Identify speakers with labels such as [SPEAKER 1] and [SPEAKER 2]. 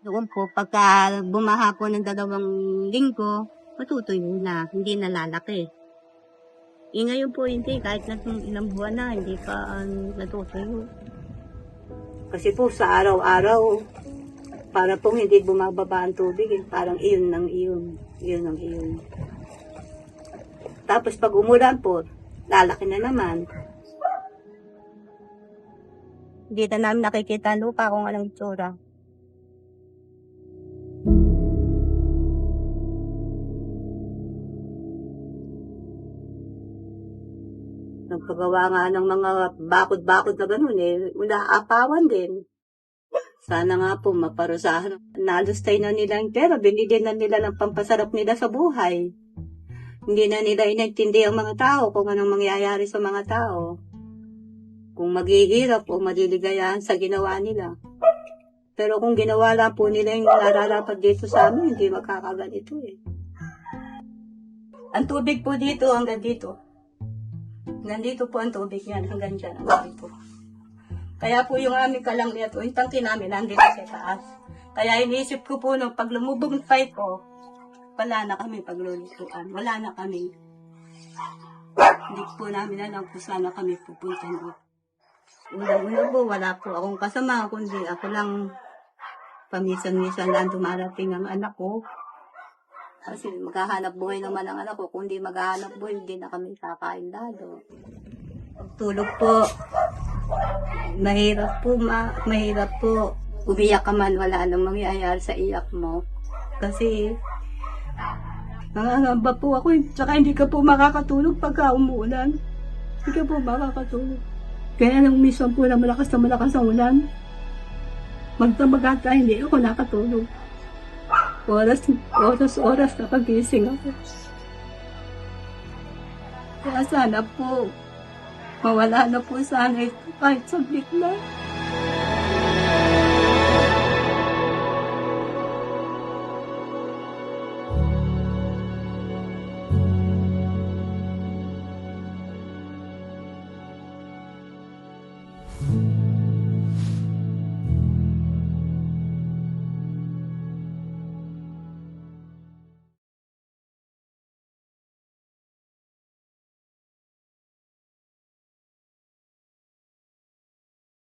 [SPEAKER 1] Doon po, pagka bumaha po ng dalawang linggo, matutuyo na, hindi na lalaki. Eh ngayon po hindi, kahit na ilang buwan na, hindi pa uh, natutuyo. Kasi po sa araw-araw, para pong hindi bumababa ang tubig, eh, parang iyon ng iyon, iyon ng iyon. Tapos pag umulan po, lalaki na naman. Hindi na namin nakikita lupa kung anong itsura. Nagpagawa nga ng mga bakod-bakod na ganun eh. Unaapawan din. Sana nga po maparusahan. Nalustay na nila yung pera. Binili na nila ng pampasarap nila sa buhay. Hindi na nila inintindi ang mga tao kung anong mangyayari sa mga tao. Kung maghihirap o maliligayahan sa ginawa nila. Pero kung ginawa lang po nila yung nararapat dito sa amin, hindi magkakaganito eh. Ang tubig po dito hanggang dito. Nandito po ang tubig yan, hanggang dyan, hanggang dito. Kaya po yung aming kalangyat o yung tangki namin, nandito sa taas. Kaya iniisip ko po nung pag lumubog ng pipe ko, wala na kami paglulutuan. Wala na kami. Hindi po namin alam kung saan na kami pupunta doon. Una-una po, wala po akong kasama, kundi ako lang pamisan-misan lang dumarating ang anak ko. Kasi maghahanap buhay naman ang anak ko. Kung di maghahanap buhay, hindi na kami kakain lalo. Pagtulog po, mahirap po, ma mahirap po. Umiyak ka man, wala nang mangyayari sa iyak mo. Kasi, nangangamba po ako, eh. tsaka hindi ka po makakatulog pagka umuulan. Hindi ka po makakatulog. Kaya nang minsan po na malakas na malakas ang ulan, magdamagata, hindi ako nakatulog. Oras, oras-oras nakagising ako. Kaya sana po, mawala na po sana ito kahit sablit na. thank you